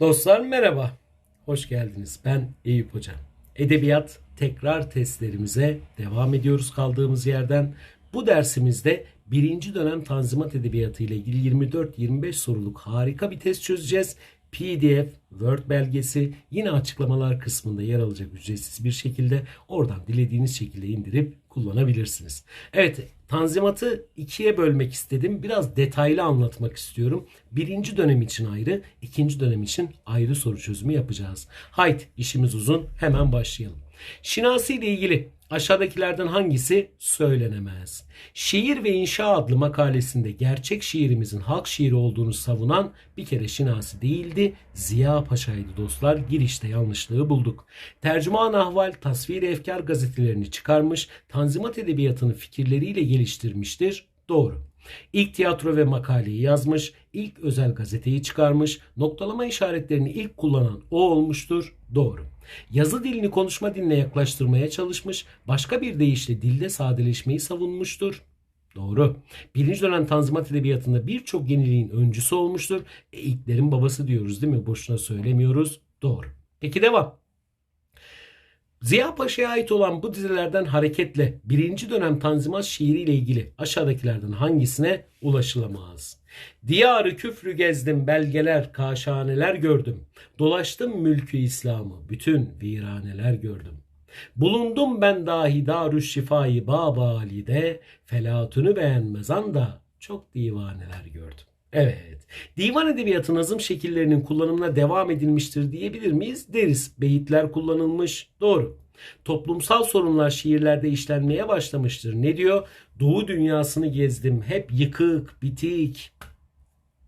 Dostlar merhaba. Hoş geldiniz. Ben Eyüp Hoca. Edebiyat tekrar testlerimize devam ediyoruz kaldığımız yerden. Bu dersimizde birinci dönem Tanzimat Edebiyatı ile ilgili 24-25 soruluk harika bir test çözeceğiz. PDF, Word belgesi yine açıklamalar kısmında yer alacak ücretsiz bir şekilde oradan dilediğiniz şekilde indirip kullanabilirsiniz. Evet Tanzimatı ikiye bölmek istedim. Biraz detaylı anlatmak istiyorum. Birinci dönem için ayrı, ikinci dönem için ayrı soru çözümü yapacağız. Haydi işimiz uzun hemen başlayalım. Şinasi ile ilgili aşağıdakilerden hangisi söylenemez? Şiir ve İnşa adlı makalesinde gerçek şiirimizin halk şiiri olduğunu savunan bir kere Şinasi değildi. Ziya Paşa'ydı dostlar. Girişte yanlışlığı bulduk. Tercüman Ahval, Tasvir Efkar gazetelerini çıkarmış, Tanzimat Edebiyatı'nı fikirleriyle geliştirmiştir. Doğru. İlk tiyatro ve makaleyi yazmış, ilk özel gazeteyi çıkarmış, noktalama işaretlerini ilk kullanan o olmuştur. Doğru. Yazı dilini konuşma diline yaklaştırmaya çalışmış, başka bir deyişle dilde sadeleşmeyi savunmuştur. Doğru. Birinci dönem Tanzimat Edebiyatı'nda birçok yeniliğin öncüsü olmuştur. E, ilklerin babası diyoruz değil mi? Boşuna söylemiyoruz. Doğru. Peki devam. Ziya Paşa'ya ait olan bu dizilerden hareketle birinci dönem Tanzimat şiiriyle ilgili aşağıdakilerden hangisine ulaşılamaz? Diyarı küfrü gezdim, belgeler, kaşaneler gördüm. Dolaştım mülkü İslam'ı, bütün viraneler gördüm. Bulundum ben dahi darüş şifayı Baba Ali'de, felatını beğenmez anda çok divaneler gördüm. Evet. Divan edebiyatı nazım şekillerinin kullanımına devam edilmiştir diyebilir miyiz? Deriz. Beyitler kullanılmış. Doğru. Toplumsal sorunlar şiirlerde işlenmeye başlamıştır. Ne diyor? Doğu dünyasını gezdim. Hep yıkık, bitik,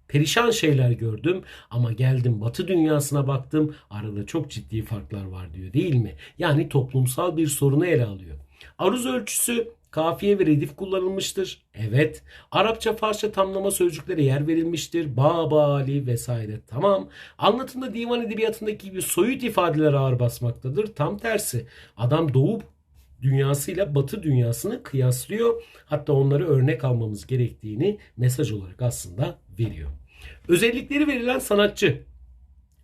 perişan şeyler gördüm ama geldim batı dünyasına baktım arada çok ciddi farklar var diyor değil mi? Yani toplumsal bir sorunu ele alıyor. Aruz ölçüsü Kafiye ve redif kullanılmıştır. Evet. Arapça, Farsça tamlama sözcüklere yer verilmiştir. Baba, Ali vesaire. Tamam. Anlatımda divan edebiyatındaki gibi soyut ifadeler ağır basmaktadır. Tam tersi. Adam doğu dünyasıyla batı dünyasını kıyaslıyor. Hatta onları örnek almamız gerektiğini mesaj olarak aslında veriyor. Özellikleri verilen sanatçı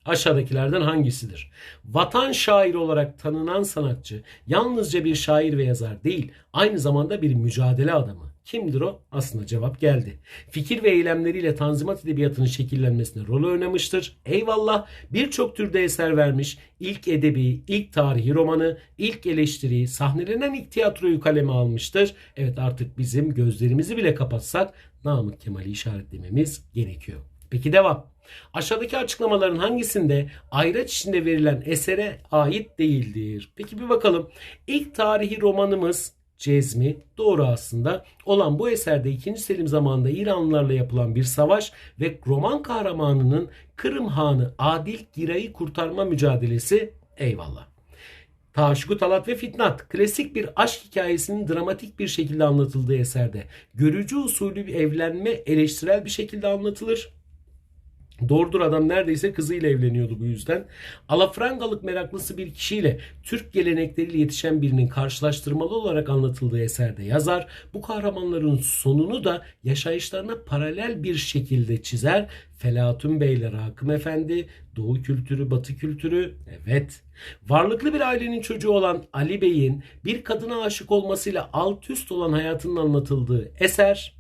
aşağıdakilerden hangisidir? Vatan şairi olarak tanınan sanatçı yalnızca bir şair ve yazar değil, aynı zamanda bir mücadele adamı. Kimdir o? Aslında cevap geldi. Fikir ve eylemleriyle Tanzimat Edebiyatı'nın şekillenmesine rol oynamıştır. Eyvallah birçok türde eser vermiş. İlk edebi, ilk tarihi romanı, ilk eleştiriyi, sahnelenen ilk tiyatroyu kaleme almıştır. Evet artık bizim gözlerimizi bile kapatsak Namık Kemal'i işaretlememiz gerekiyor. Peki devam. Aşağıdaki açıklamaların hangisinde ayraç içinde verilen esere ait değildir? Peki bir bakalım. İlk tarihi romanımız Cezmi doğru aslında olan bu eserde 2. Selim zamanında İranlılarla yapılan bir savaş ve roman kahramanının Kırım Hanı Adil Giray'ı kurtarma mücadelesi eyvallah. Taşku Talat ve Fitnat klasik bir aşk hikayesinin dramatik bir şekilde anlatıldığı eserde görücü usulü bir evlenme eleştirel bir şekilde anlatılır. Doğrudur adam neredeyse kızıyla evleniyordu bu yüzden. Alafrangalık meraklısı bir kişiyle Türk gelenekleriyle yetişen birinin karşılaştırmalı olarak anlatıldığı eserde yazar. Bu kahramanların sonunu da yaşayışlarına paralel bir şekilde çizer. Felatun Beyler Hakim Efendi, Doğu kültürü, Batı kültürü, evet. Varlıklı bir ailenin çocuğu olan Ali Bey'in bir kadına aşık olmasıyla alt üst olan hayatının anlatıldığı eser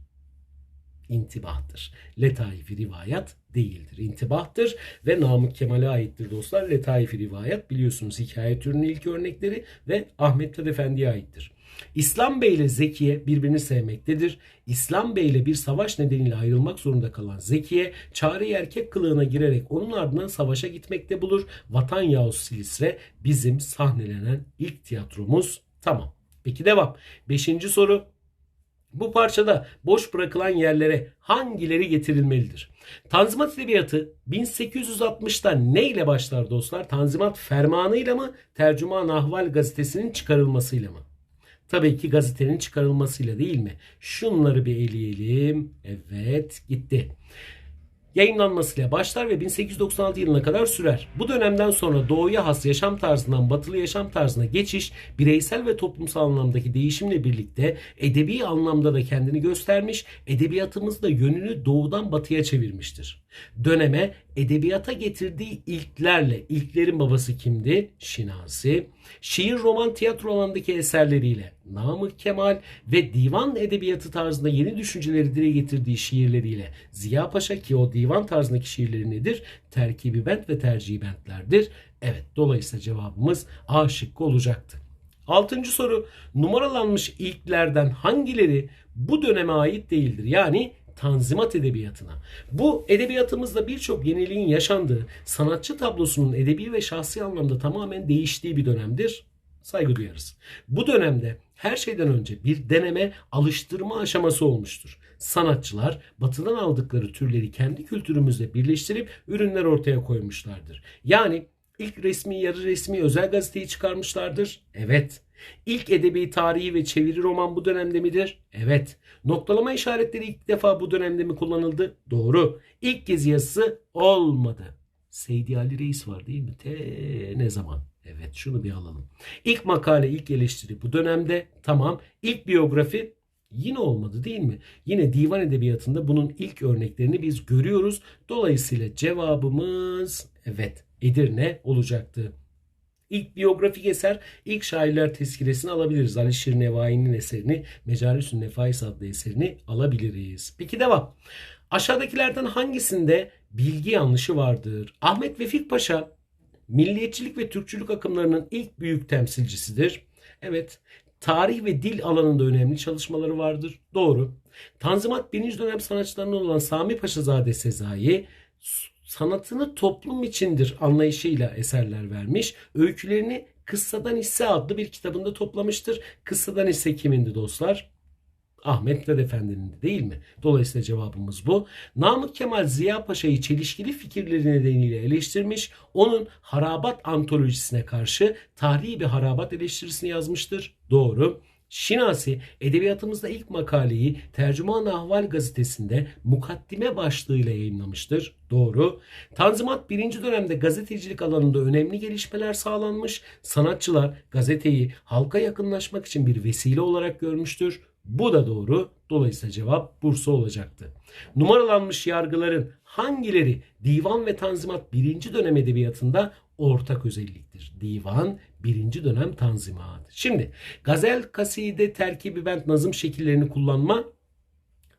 intibahtır. Letaifi rivayet değildir. İntibahtır ve Namık Kemal'e aittir dostlar. Letaifi rivayet biliyorsunuz hikaye türünün ilk örnekleri ve Ahmet Tad Efendi'ye aittir. İslam Bey ile Zekiye birbirini sevmektedir. İslam Bey ile bir savaş nedeniyle ayrılmak zorunda kalan Zekiye, çare erkek kılığına girerek onun ardından savaşa gitmekte bulur. Vatan Yavuz Silistre bizim sahnelenen ilk tiyatromuz. Tamam. Peki devam. Beşinci soru. Bu parçada boş bırakılan yerlere hangileri getirilmelidir? Tanzimat Edebiyatı 1860'da ne ile başlar dostlar? Tanzimat Fermanı'yla mı? Tercüman Ahval gazetesinin çıkarılmasıyla mı? Tabii ki gazetenin çıkarılmasıyla değil mi? Şunları bir eleyelim. Evet gitti. Yayınlanmasıyla başlar ve 1896 yılına kadar sürer. Bu dönemden sonra doğuya has yaşam tarzından batılı yaşam tarzına geçiş bireysel ve toplumsal anlamdaki değişimle birlikte edebi anlamda da kendini göstermiş, edebiyatımız da yönünü doğudan batıya çevirmiştir. Döneme edebiyata getirdiği ilklerle, ilklerin babası kimdi? Şinasi. Şiir, roman, tiyatro alanındaki eserleriyle Namık Kemal ve divan edebiyatı tarzında yeni düşünceleri dile getirdiği şiirleriyle Ziya Paşa ki o divan tarzındaki şiirleri nedir? Terkibi bent ve tercihi bentlerdir. Evet dolayısıyla cevabımız A şıkkı olacaktı. Altıncı soru numaralanmış ilklerden hangileri bu döneme ait değildir? Yani Tanzimat edebiyatına. Bu edebiyatımızda birçok yeniliğin yaşandığı, sanatçı tablosunun edebi ve şahsi anlamda tamamen değiştiği bir dönemdir. Saygı duyarız. Bu dönemde her şeyden önce bir deneme, alıştırma aşaması olmuştur. Sanatçılar batıdan aldıkları türleri kendi kültürümüzle birleştirip ürünler ortaya koymuşlardır. Yani ilk resmi, yarı resmi özel gazeteyi çıkarmışlardır. Evet. İlk edebi tarihi ve çeviri roman bu dönemde midir? Evet. Noktalama işaretleri ilk defa bu dönemde mi kullanıldı? Doğru. İlk gezi yazısı olmadı. Seydi Ali Reis var değil mi? Te ne zaman? Evet şunu bir alalım. İlk makale, ilk eleştiri bu dönemde tamam. İlk biyografi yine olmadı değil mi? Yine divan edebiyatında bunun ilk örneklerini biz görüyoruz. Dolayısıyla cevabımız evet Edirne olacaktı. İlk biyografik eser, ilk şairler tezkiresini alabiliriz. Ali Şir Nevai'nin eserini, Mecalisün Nefais adlı eserini alabiliriz. Peki devam. Aşağıdakilerden hangisinde bilgi yanlışı vardır? Ahmet Vefik Paşa milliyetçilik ve Türkçülük akımlarının ilk büyük temsilcisidir. Evet, tarih ve dil alanında önemli çalışmaları vardır. Doğru. Tanzimat birinci dönem sanatçılarından olan Sami Paşazade Sezai sanatını toplum içindir anlayışıyla eserler vermiş. Öykülerini Kıssadan Hisse adlı bir kitabında toplamıştır. Kıssadan Hisse kimindi dostlar? Ahmet Vedat Efendi'nin değil mi? Dolayısıyla cevabımız bu. Namık Kemal Ziya Paşa'yı çelişkili fikirleri nedeniyle eleştirmiş. Onun Harabat antolojisine karşı tarihi bir harabat eleştirisini yazmıştır. Doğru. Şinasi edebiyatımızda ilk makaleyi Tercüman Ahval gazetesinde mukaddime başlığıyla yayınlamıştır. Doğru. Tanzimat birinci dönemde gazetecilik alanında önemli gelişmeler sağlanmış. Sanatçılar gazeteyi halka yakınlaşmak için bir vesile olarak görmüştür. Bu da doğru. Dolayısıyla cevap Bursa olacaktı. Numaralanmış yargıların hangileri divan ve tanzimat birinci dönem edebiyatında ortak özelliktir? Divan birinci dönem tanzimat. Şimdi gazel, kaside, terkibi, bent, nazım şekillerini kullanma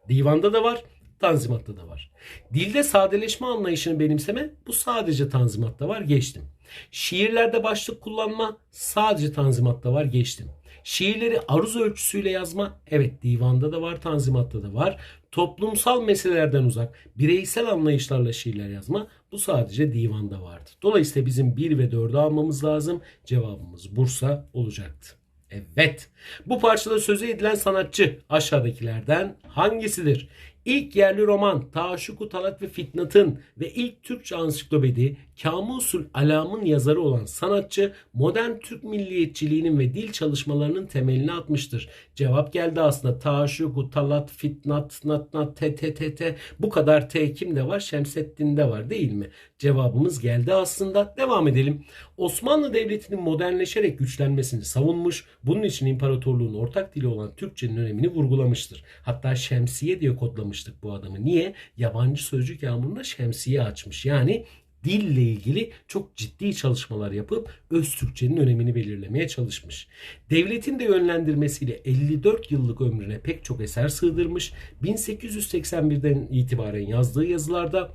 divanda da var. Tanzimat'ta da var. Dilde sadeleşme anlayışını benimseme bu sadece Tanzimat'ta var geçtim. Şiirlerde başlık kullanma sadece Tanzimat'ta var geçtim. Şiirleri aruz ölçüsüyle yazma evet divanda da var Tanzimat'ta da var. Toplumsal meselelerden uzak bireysel anlayışlarla şiirler yazma bu sadece divanda vardı. Dolayısıyla bizim 1 ve 4'ü almamız lazım. Cevabımız Bursa olacaktı. Evet. Bu parçada sözü edilen sanatçı aşağıdakilerden hangisidir? İlk yerli roman Taşuku Talat ve Fitnat'ın ve ilk Türkçe ansiklopedi Kamusul Alam'ın yazarı olan sanatçı modern Türk milliyetçiliğinin ve dil çalışmalarının temelini atmıştır. Cevap geldi aslında Taşuku Talat Fitnat Nat Nat T T T T bu kadar T kimde var? Şemseddin'de var değil mi? Cevabımız geldi aslında. Devam edelim. Osmanlı Devleti'nin modernleşerek güçlenmesini savunmuş. Bunun için imparatorluğun ortak dili olan Türkçenin önemini vurgulamıştır. Hatta şemsiye diye kodlamıştık bu adamı. Niye? Yabancı sözcük yağmuruna şemsiye açmış. Yani dille ilgili çok ciddi çalışmalar yapıp öz Türkçenin önemini belirlemeye çalışmış. Devletin de yönlendirmesiyle 54 yıllık ömrüne pek çok eser sığdırmış. 1881'den itibaren yazdığı yazılarda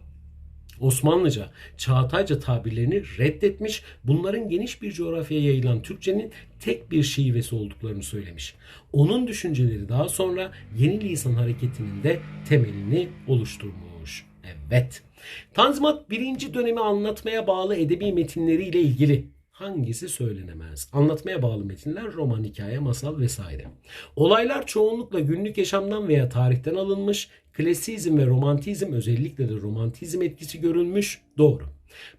Osmanlıca, Çağatayca tabirlerini reddetmiş, bunların geniş bir coğrafyaya yayılan Türkçenin tek bir şivesi olduklarını söylemiş. Onun düşünceleri daha sonra yeni lisan hareketinin de temelini oluşturmuş. Evet. Tanzimat birinci dönemi anlatmaya bağlı edebi metinleriyle ilgili hangisi söylenemez? Anlatmaya bağlı metinler roman, hikaye, masal vesaire. Olaylar çoğunlukla günlük yaşamdan veya tarihten alınmış. Klasizm ve romantizm özellikle de romantizm etkisi görülmüş. Doğru.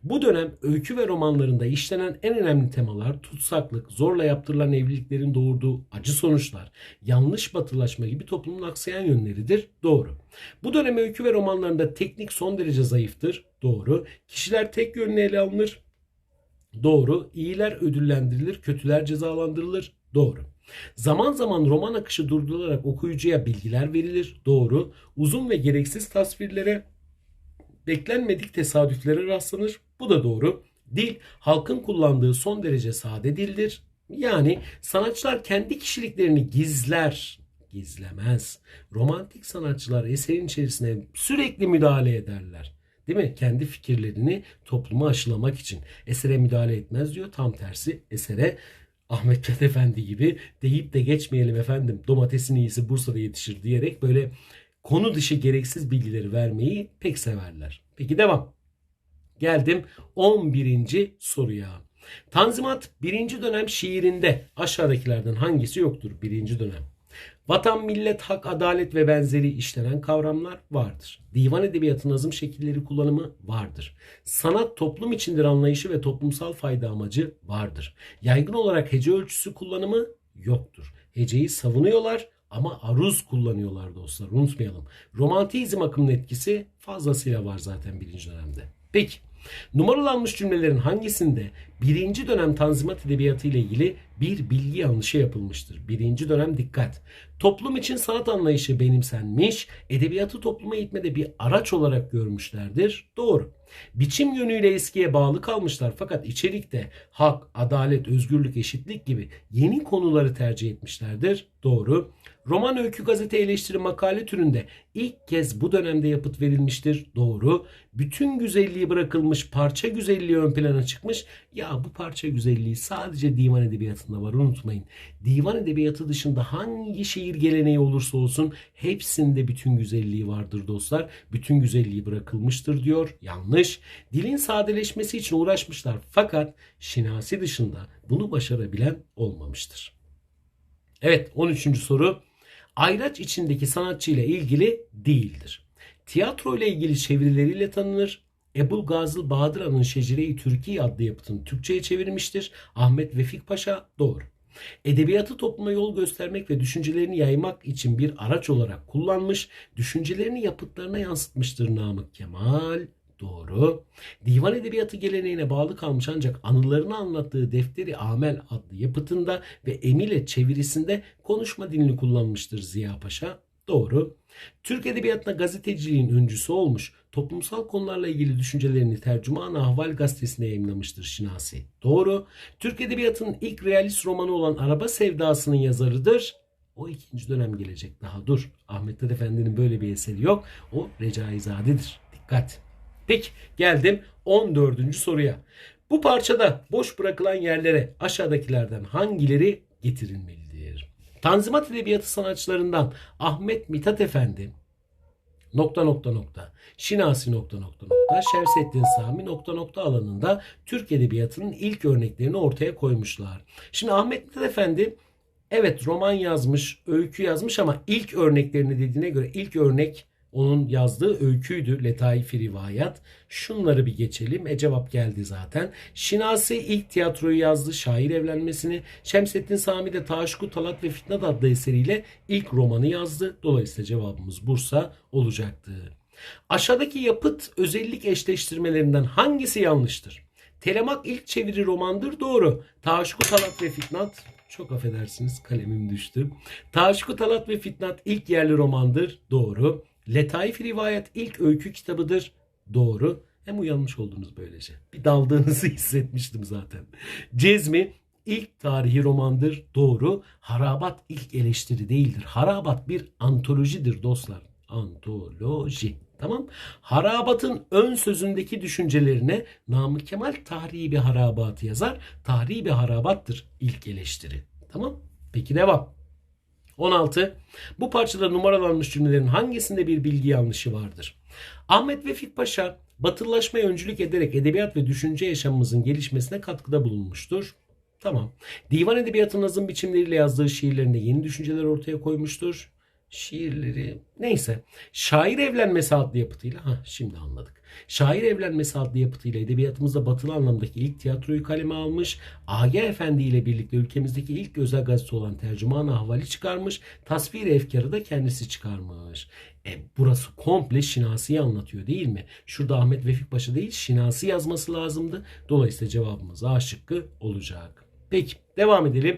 Bu dönem öykü ve romanlarında işlenen en önemli temalar tutsaklık, zorla yaptırılan evliliklerin doğurduğu acı sonuçlar, yanlış batılaşma gibi toplumun aksayan yönleridir. Doğru. Bu dönem öykü ve romanlarında teknik son derece zayıftır. Doğru. Kişiler tek yönlü ele alınır. Doğru. İyiler ödüllendirilir, kötüler cezalandırılır. Doğru. Zaman zaman roman akışı durdurularak okuyucuya bilgiler verilir. Doğru. Uzun ve gereksiz tasvirlere beklenmedik tesadüflere rastlanır. Bu da doğru. Dil halkın kullandığı son derece sade dildir. Yani sanatçılar kendi kişiliklerini gizler, gizlemez. Romantik sanatçılar eserin içerisine sürekli müdahale ederler. Değil mi? Kendi fikirlerini topluma aşılamak için esere müdahale etmez diyor. Tam tersi esere Ahmet Cad Efendi gibi deyip de geçmeyelim efendim domatesin iyisi Bursa'da yetişir diyerek böyle konu dışı gereksiz bilgileri vermeyi pek severler. Peki devam. Geldim 11. soruya. Tanzimat 1. dönem şiirinde aşağıdakilerden hangisi yoktur? 1. dönem. Vatan, millet, hak, adalet ve benzeri işlenen kavramlar vardır. Divan edebiyatı nazım şekilleri kullanımı vardır. Sanat toplum içindir anlayışı ve toplumsal fayda amacı vardır. Yaygın olarak hece ölçüsü kullanımı yoktur. Heceyi savunuyorlar ama aruz kullanıyorlar dostlar unutmayalım. Romantizm akımının etkisi fazlasıyla var zaten birinci dönemde. Peki numaralanmış cümlelerin hangisinde birinci dönem tanzimat edebiyatı ile ilgili bir bilgi yanlışı yapılmıştır? Birinci dönem dikkat. Toplum için sanat anlayışı benimsenmiş, edebiyatı topluma itmede bir araç olarak görmüşlerdir. Doğru. Biçim yönüyle eskiye bağlı kalmışlar fakat içerikte hak, adalet, özgürlük, eşitlik gibi yeni konuları tercih etmişlerdir. Doğru. Roman öykü gazete eleştiri makale türünde ilk kez bu dönemde yapıt verilmiştir. Doğru. Bütün güzelliği bırakılmış parça güzelliği ön plana çıkmış. Ya bu parça güzelliği sadece divan edebiyatında var unutmayın. Divan edebiyatı dışında hangi şiir geleneği olursa olsun hepsinde bütün güzelliği vardır dostlar. Bütün güzelliği bırakılmıştır diyor. Yanlış. Dilin sadeleşmesi için uğraşmışlar fakat şinasi dışında bunu başarabilen olmamıştır. Evet 13. soru ayraç içindeki sanatçı ile ilgili değildir. Tiyatro ile ilgili çevirileriyle tanınır. Ebul Gazıl Bahadıra'nın Şecere-i Türkiye adlı yapıtını Türkçe'ye çevirmiştir. Ahmet Vefik Paşa doğru. Edebiyatı topluma yol göstermek ve düşüncelerini yaymak için bir araç olarak kullanmış, düşüncelerini yapıtlarına yansıtmıştır Namık Kemal. Doğru. Divan edebiyatı geleneğine bağlı kalmış ancak anılarını anlattığı Defteri Amel adlı yapıtında ve Emile çevirisinde konuşma dilini kullanmıştır Ziya Paşa. Doğru. Türk edebiyatına gazeteciliğin öncüsü olmuş, toplumsal konularla ilgili düşüncelerini Tercüman Ahval gazetesine yayınlamıştır Şinasi. Doğru. Türk edebiyatının ilk realist romanı olan Araba Sevdası'nın yazarıdır. O ikinci dönem gelecek daha dur. Ahmet Efendi'nin böyle bir eseri yok. O Recaizade'dir. Dikkat. Peki geldim 14. soruya. Bu parçada boş bırakılan yerlere aşağıdakilerden hangileri getirilmelidir? Tanzimat Edebiyatı sanatçılarından Ahmet Mithat Efendi nokta nokta nokta Şinasi nokta nokta nokta Şevsettin Sami nokta nokta alanında Türk Edebiyatı'nın ilk örneklerini ortaya koymuşlar. Şimdi Ahmet Mithat Efendi evet roman yazmış, öykü yazmış ama ilk örneklerini dediğine göre ilk örnek onun yazdığı öyküydü Letaif-i Rivayat. Şunları bir geçelim. E cevap geldi zaten. Şinasi ilk tiyatroyu yazdı. Şair evlenmesini. Şemsettin Sami de Taşku Talat ve Fitnat adlı eseriyle ilk romanı yazdı. Dolayısıyla cevabımız Bursa olacaktı. Aşağıdaki yapıt özellik eşleştirmelerinden hangisi yanlıştır? Telemak ilk çeviri romandır doğru. Taşku Talat ve Fitnat çok affedersiniz kalemim düştü. Taşku Talat ve Fitnat ilk yerli romandır doğru. Letaif Rivayet ilk öykü kitabıdır. Doğru. Hem uyanmış oldunuz böylece. Bir daldığınızı hissetmiştim zaten. Cezmi ilk tarihi romandır. Doğru. Harabat ilk eleştiri değildir. Harabat bir antolojidir dostlar. Antoloji. Tamam. Harabatın ön sözündeki düşüncelerine Namık Kemal tarihi bir harabatı yazar. Tarihi bir harabattır ilk eleştiri. Tamam. Peki devam. 16. Bu parçada numaralanmış cümlelerin hangisinde bir bilgi yanlışı vardır? Ahmet Vefik Paşa batılılaşmaya öncülük ederek edebiyat ve düşünce yaşamımızın gelişmesine katkıda bulunmuştur. Tamam. Divan edebiyatının nazım biçimleriyle yazdığı şiirlerinde yeni düşünceler ortaya koymuştur. Şiirleri neyse. Şair evlenmesi adlı yapıtıyla ha şimdi anladık. Şair evlenmesi adlı yapıtıyla edebiyatımızda batılı anlamdaki ilk tiyatroyu kaleme almış. A.G. Efendi ile birlikte ülkemizdeki ilk özel gazete olan Tercüman Ahvali çıkarmış. Tasvir efkarı da kendisi çıkarmış. E, burası komple Şinasi'yi anlatıyor değil mi? Şurada Ahmet Vefik Paşa değil Şinasi yazması lazımdı. Dolayısıyla cevabımız A şıkkı olacak. Peki devam edelim.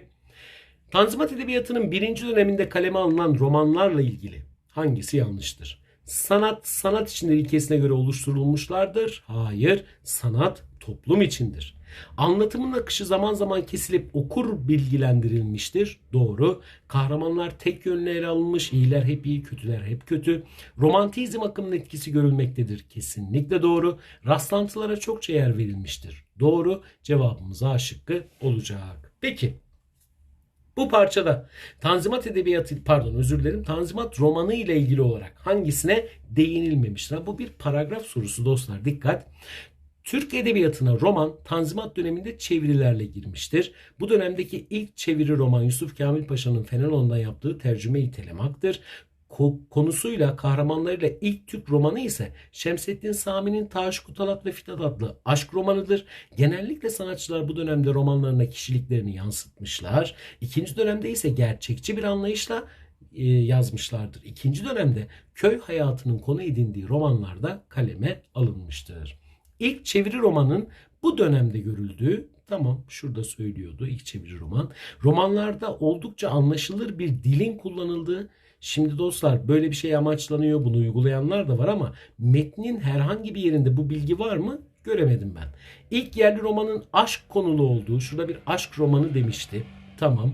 Tanzimat Edebiyatı'nın birinci döneminde kaleme alınan romanlarla ilgili hangisi yanlıştır? Sanat, sanat içindir ilkesine göre oluşturulmuşlardır. Hayır, sanat toplum içindir. Anlatımın akışı zaman zaman kesilip okur bilgilendirilmiştir. Doğru. Kahramanlar tek yönlü ele alınmış. İyiler hep iyi, kötüler hep kötü. Romantizm akımının etkisi görülmektedir. Kesinlikle doğru. Rastlantılara çokça yer verilmiştir. Doğru. Cevabımız A olacak. Peki. Bu parçada Tanzimat Edebiyatı pardon özür dilerim Tanzimat romanı ile ilgili olarak hangisine değinilmemiştir? Bu bir paragraf sorusu dostlar dikkat. Türk edebiyatına roman Tanzimat döneminde çevirilerle girmiştir. Bu dönemdeki ilk çeviri roman Yusuf Kamil Paşa'nın Fenelon'dan yaptığı tercüme-i Telemak'tır konusuyla kahramanlarıyla ilk Türk romanı ise Şemsettin Sami'nin Taş Kutalat ve Fitat adlı aşk romanıdır. Genellikle sanatçılar bu dönemde romanlarına kişiliklerini yansıtmışlar. İkinci dönemde ise gerçekçi bir anlayışla e, yazmışlardır. İkinci dönemde köy hayatının konu edindiği romanlarda kaleme alınmıştır. İlk çeviri romanın bu dönemde görüldüğü tamam şurada söylüyordu ilk çeviri roman. Romanlarda oldukça anlaşılır bir dilin kullanıldığı Şimdi dostlar böyle bir şey amaçlanıyor. Bunu uygulayanlar da var ama metnin herhangi bir yerinde bu bilgi var mı? Göremedim ben. İlk yerli romanın aşk konulu olduğu, şurada bir aşk romanı demişti. Tamam.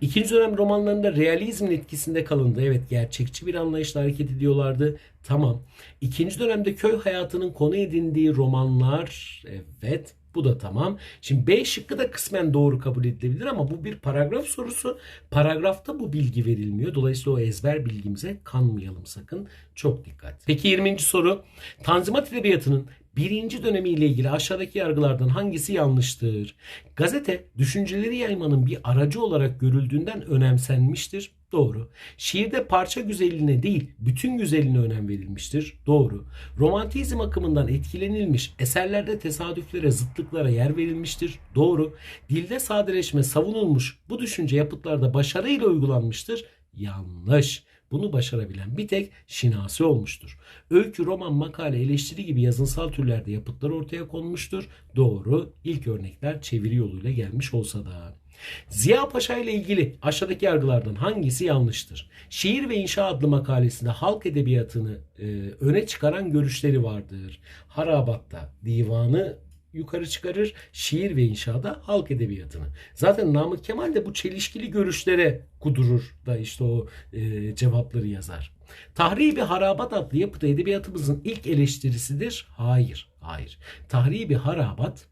İkinci dönem romanlarında realizmin etkisinde kalındı. Evet gerçekçi bir anlayışla hareket ediyorlardı. Tamam. İkinci dönemde köy hayatının konu edindiği romanlar. Evet. Bu da tamam. Şimdi B şıkkı da kısmen doğru kabul edilebilir ama bu bir paragraf sorusu. Paragrafta bu bilgi verilmiyor. Dolayısıyla o ezber bilgimize kanmayalım sakın. Çok dikkat. Peki 20. soru. Tanzimat Edebiyatı'nın birinci dönemiyle ilgili aşağıdaki yargılardan hangisi yanlıştır? Gazete düşünceleri yaymanın bir aracı olarak görüldüğünden önemsenmiştir. Doğru. Şiirde parça güzelliğine değil, bütün güzelliğine önem verilmiştir. Doğru. Romantizm akımından etkilenilmiş, eserlerde tesadüflere, zıtlıklara yer verilmiştir. Doğru. Dilde sadeleşme savunulmuş, bu düşünce yapıtlarda başarıyla uygulanmıştır. Yanlış. Bunu başarabilen bir tek Şinasi olmuştur. Öykü, roman, makale, eleştiri gibi yazınsal türlerde yapıtlar ortaya konmuştur. Doğru. İlk örnekler çeviri yoluyla gelmiş olsa da. Ziya Paşa ile ilgili aşağıdaki yargılardan hangisi yanlıştır? Şiir ve İnşa adlı makalesinde halk edebiyatını e, öne çıkaran görüşleri vardır. Harabat'ta divanı yukarı çıkarır. Şiir ve inşada halk edebiyatını. Zaten Namık Kemal de bu çelişkili görüşlere kudurur da işte o e, cevapları yazar. Tahribi Harabat adlı yapıda edebiyatımızın ilk eleştirisidir. Hayır, hayır. Tahribi Harabat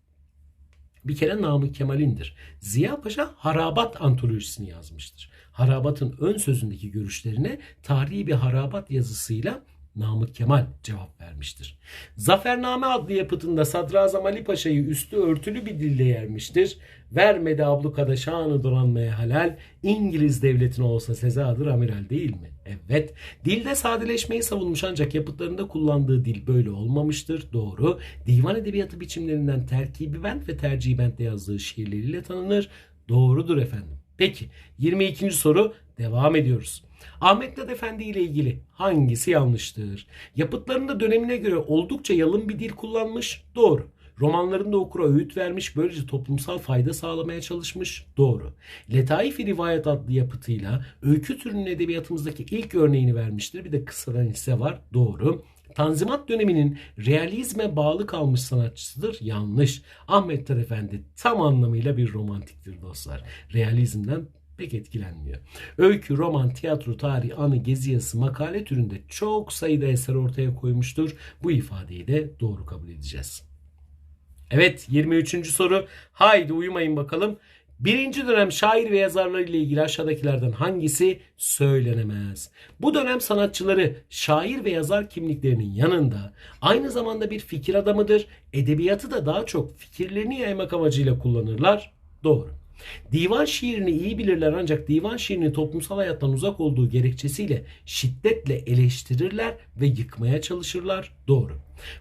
bir kere Namık Kemal'indir. Ziya Paşa Harabat antolojisini yazmıştır. Harabat'ın ön sözündeki görüşlerine tarihi bir harabat yazısıyla Namık Kemal cevap vermiştir. Zafername adlı yapıtında Sadrazam Ali Paşa'yı üstü örtülü bir dille yermiştir. Vermedi ablukada şanı donanmaya halal, İngiliz devletine olsa sezadır amiral değil mi? Evet, dilde sadeleşmeyi savunmuş ancak yapıtlarında kullandığı dil böyle olmamıştır. Doğru. Divan edebiyatı biçimlerinden terkibi bent ve tercihi yazdığı şiirleriyle tanınır. Doğrudur efendim. Peki 22. soru devam ediyoruz. Ahmet Dad Efendi ile ilgili hangisi yanlıştır? Yapıtlarında dönemine göre oldukça yalın bir dil kullanmış. Doğru. Romanlarında okura öğüt vermiş, böylece toplumsal fayda sağlamaya çalışmış. Doğru. Letaif-i Rivayet adlı yapıtıyla öykü türünün edebiyatımızdaki ilk örneğini vermiştir. Bir de kısadan ise var. Doğru. Tanzimat döneminin realizme bağlı kalmış sanatçısıdır. Yanlış. Ahmet Tar tam anlamıyla bir romantiktir dostlar. Realizmden pek etkilenmiyor. Öykü, roman, tiyatro, tarih, anı, gezi yazısı, makale türünde çok sayıda eser ortaya koymuştur. Bu ifadeyi de doğru kabul edeceğiz. Evet 23. soru. Haydi uyumayın bakalım. Birinci dönem şair ve yazarları ile ilgili aşağıdakilerden hangisi söylenemez? Bu dönem sanatçıları şair ve yazar kimliklerinin yanında aynı zamanda bir fikir adamıdır. Edebiyatı da daha çok fikirlerini yaymak amacıyla kullanırlar. Doğru. Divan şiirini iyi bilirler ancak divan şiirini toplumsal hayattan uzak olduğu gerekçesiyle şiddetle eleştirirler ve yıkmaya çalışırlar. Doğru.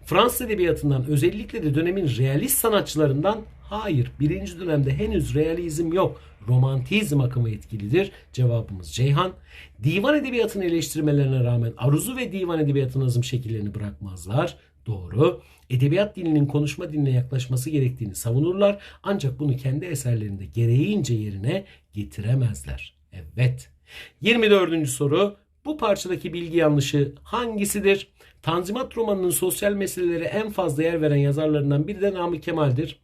Fransız edebiyatından özellikle de dönemin realist sanatçılarından hayır birinci dönemde henüz realizm yok. Romantizm akımı etkilidir. Cevabımız Ceyhan. Divan edebiyatını eleştirmelerine rağmen aruzu ve divan edebiyatı nazım şekillerini bırakmazlar. Doğru. Edebiyat dilinin konuşma diline yaklaşması gerektiğini savunurlar ancak bunu kendi eserlerinde gereğince yerine getiremezler. Evet. 24. soru. Bu parçadaki bilgi yanlışı hangisidir? Tanzimat romanının sosyal meselelere en fazla yer veren yazarlarından biri de Namık Kemal'dir.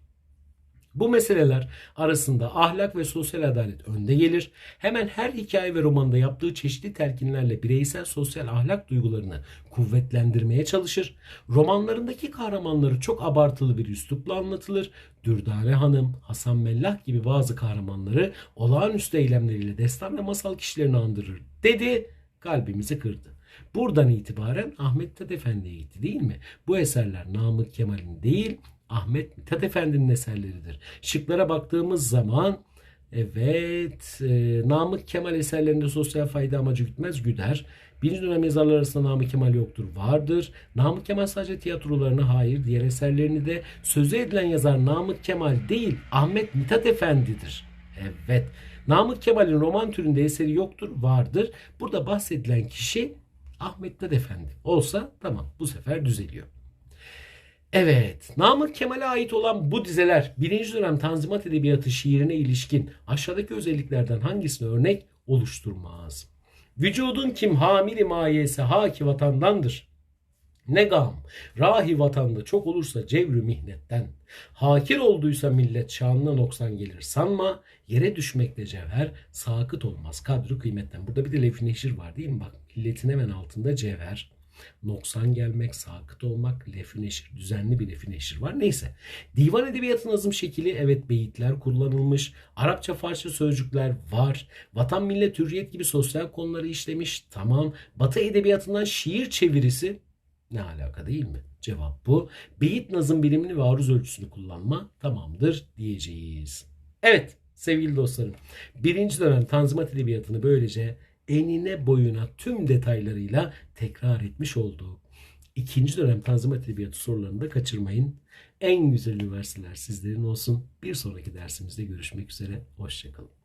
Bu meseleler arasında ahlak ve sosyal adalet önde gelir. Hemen her hikaye ve romanda yaptığı çeşitli telkinlerle bireysel sosyal ahlak duygularını kuvvetlendirmeye çalışır. Romanlarındaki kahramanları çok abartılı bir üslupla anlatılır. Dürdane Hanım, Hasan Mellah gibi bazı kahramanları olağanüstü eylemleriyle destan ve masal kişilerini andırır dedi, kalbimizi kırdı. Buradan itibaren Ahmet Tat Efendi'ye gitti değil mi? Bu eserler Namık Kemal'in değil, Ahmet Mithat Efendi'nin eserleridir. Şıklara baktığımız zaman evet e, Namık Kemal eserlerinde sosyal fayda amacı gütmez güder. Birinci dönem yazarlar arasında Namık Kemal yoktur vardır. Namık Kemal sadece tiyatrolarına hayır diğer eserlerini de sözü edilen yazar Namık Kemal değil Ahmet Mithat Efendi'dir. Evet. Namık Kemal'in roman türünde eseri yoktur vardır. Burada bahsedilen kişi Ahmet Mithat Efendi olsa tamam bu sefer düzeliyor. Evet, Namık Kemal'e ait olan bu dizeler birinci dönem Tanzimat Edebiyatı şiirine ilişkin aşağıdaki özelliklerden hangisine örnek oluşturmaz? Vücudun kim hamili mayesi haki vatandandır. Ne gam, rahi vatanda çok olursa cevrü mihnetten. Hakir olduysa millet şanına noksan gelir sanma. Yere düşmekte cevher, sakıt olmaz kadru kıymetten. Burada bir de neşir var değil mi? Bak milletin hemen altında cevher noksan gelmek, sakıt olmak, lefü neşir, düzenli bir lefü neşir var. Neyse. Divan edebiyatı nazım şekli evet beyitler kullanılmış. Arapça Farsça sözcükler var. Vatan millet hürriyet gibi sosyal konuları işlemiş. Tamam. Batı edebiyatından şiir çevirisi ne alaka değil mi? Cevap bu. Beyit nazım birimini ve aruz ölçüsünü kullanma tamamdır diyeceğiz. Evet sevgili dostlarım. Birinci dönem Tanzimat Edebiyatı'nı böylece enine boyuna tüm detaylarıyla tekrar etmiş olduk. İkinci dönem Tanzimat Edebiyatı sorularını da kaçırmayın. En güzel üniversiteler sizlerin olsun. Bir sonraki dersimizde görüşmek üzere. Hoşçakalın.